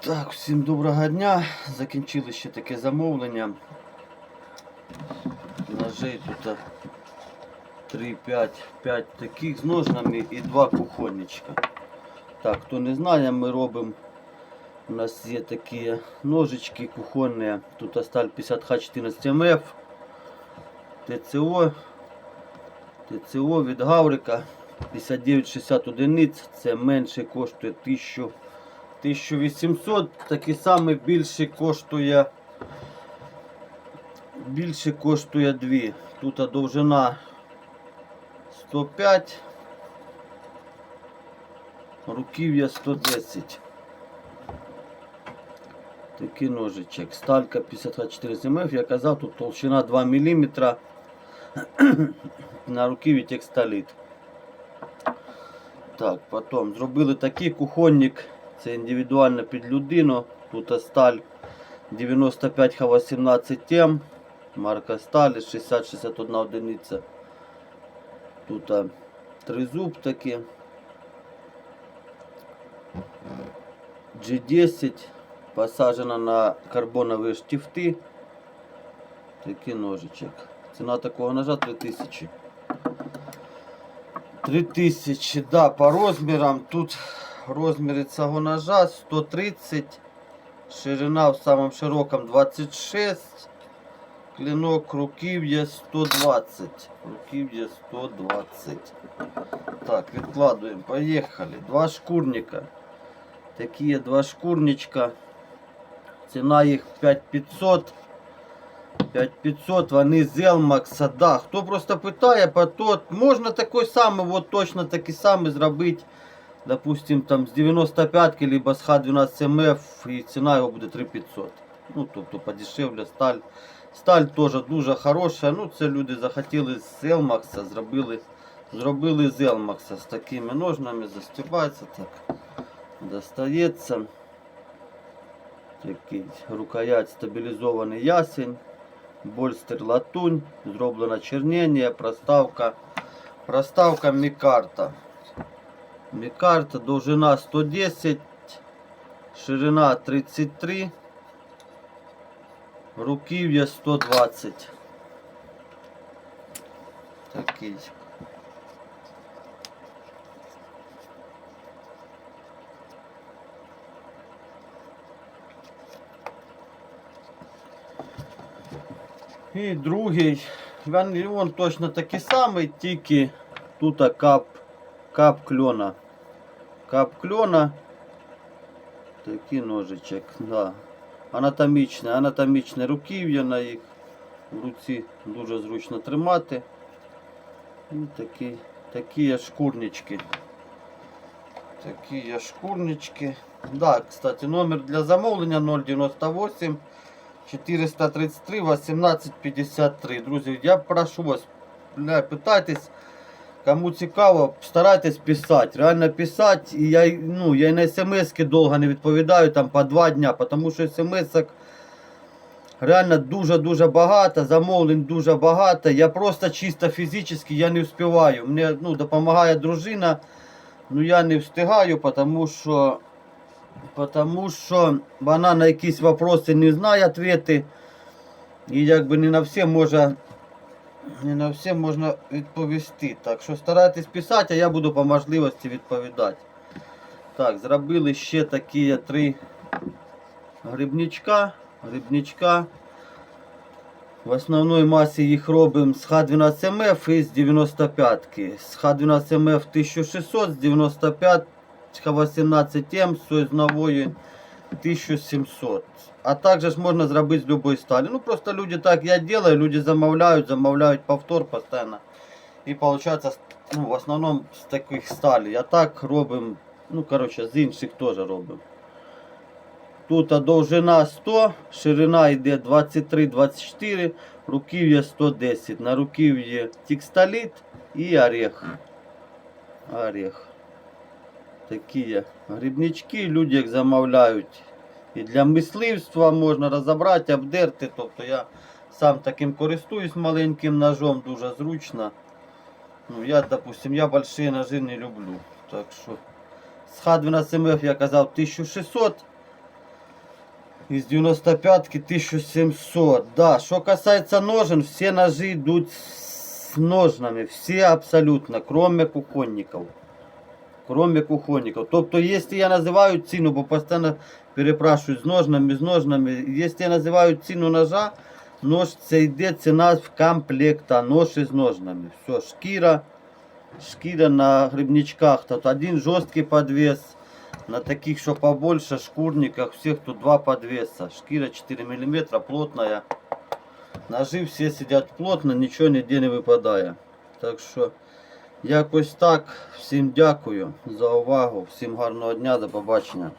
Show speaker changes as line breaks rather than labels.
Так, всім доброго дня. Закінчили ще таке замовлення. Ножей тут 3, 5, 5 таких з ножнами і 2 кухонничка. Так, хто не знає, ми робимо. У нас є такі ножички кухонні. Тут сталь 50Х14 МФ. ТЦО. ТЦО від Гаврика. 59,60 одиниць. Це менше коштує 1000. 1800, такий самий більше коштує. Більше коштує 2. Тут довжина 105, руків'я 110. Такий ножичок. Сталька 54 мф. Я казав, тут толщина 2 мм. На руків'ї текстоліт. Так, потім зробили такий кухонник. Це індивідуально під людину. Тут сталь 95 Х18М. Марка сталі 60-61 одиниця. Тут тризуб такі. G10 посаджена на карбонові штифти. Такий ножичок. Ціна такого ножа 3000. 3000, да, по розмірам. Тут розміри цього ножа 130, ширина в самому широкому 26, клинок руків'я 120. Руків'я 120. Так, відкладуємо. Поїхали. Два шкурника. Такі є два шкурничка. Ціна їх 5500. 5500, вони з Елмакса, да. Хто просто питає, тот, можна такий самий, от точно такий самий зробити, допустим, там з 95 либо з Х12МФ, і ціна його буде 3500. Ну, тобто подешевле сталь. Сталь теж дуже хороша. Ну, це люди захотіли з Елмакса, зробили, зробили з Елмакса з такими ножнами, застібається так, достається. Такий рукоять стабілізований ясень. Больстер латунь, зроблено чернення, проставка, проставка мікарта. Мікарта, довжина 110, ширина 33, руків'я 120. Такий. І другий, він, точно такий самий, тільки тут кап, кап кльона. Кап кльона. Такий ножичок, да. Анатомічне, анатомічне руків'я на їх. В руці дуже зручно тримати. І такі, такі шкурнички. Такі шкурнички. Да, кстати, номер для замовлення 098 433 1853. Друзі, я прошу вас, питайтесь, кому цікаво, старайтесь писати. Реально писати. І я, ну, я на смс довго не відповідаю, там по два дня, тому що смс реально дуже-дуже багато, замовлень дуже багато. Я просто чисто фізично я не встигаю. Мені ну, допомагає дружина, ну я не встигаю, тому що Потому що вона на якісь вопроси не знає відповіді. І якби не на всі може не на всі можна відповісти. Так що старайтесь писати, а я буду по можливості відповідати. Так, зробили ще такі три грибничка. Грибничка. В основній масі їх робимо з Х12МФ і з 95 З Х12МФ 1600, з 95 Х18М з союзнової 1700. А також ж можна зробити з будь-якої сталі. Ну просто люди так я делаю, люди замовляють, замовляють повтор постійно. І виходить, ну, в основному з таких сталі. А так робимо, ну коротше, з інших теж робимо. Тут довжина 100, ширина йде 23-24, руків'я 110. На руків'ї текстоліт і орех. Орех. Такі є грибнички, люди як замовляють. І для мисливства можна розібрати, обдерти. Тобто я сам таким користуюсь маленьким ножом, дуже зручно. Ну, я, допустим, я большие ножи не люблю. Так що з Х12МФ я казав 1600. Из 95-ки 1700. Да, что касается ножен, все ножи идут с ножнами. Все абсолютно, кроме кухонников. Кроме кухонников. Тобто, если я называю ціну, бо постійно перепрашують з ножнами, з ножнами. Якщо я називаю ціну ножа, нож це йде ціна в комплекта, нож із ножнами. Все, шкіра, шкіра на грибничках. Тут один жорсткий подвес. На таких, что побольше, шкурниках, всех тут два подвеса. Шкира 4 мм, плотная. Ножи все сидят плотно, нічого ніде не випадає. Так що, якось так. Всім дякую за увагу. Всім гарного дня, до побачення.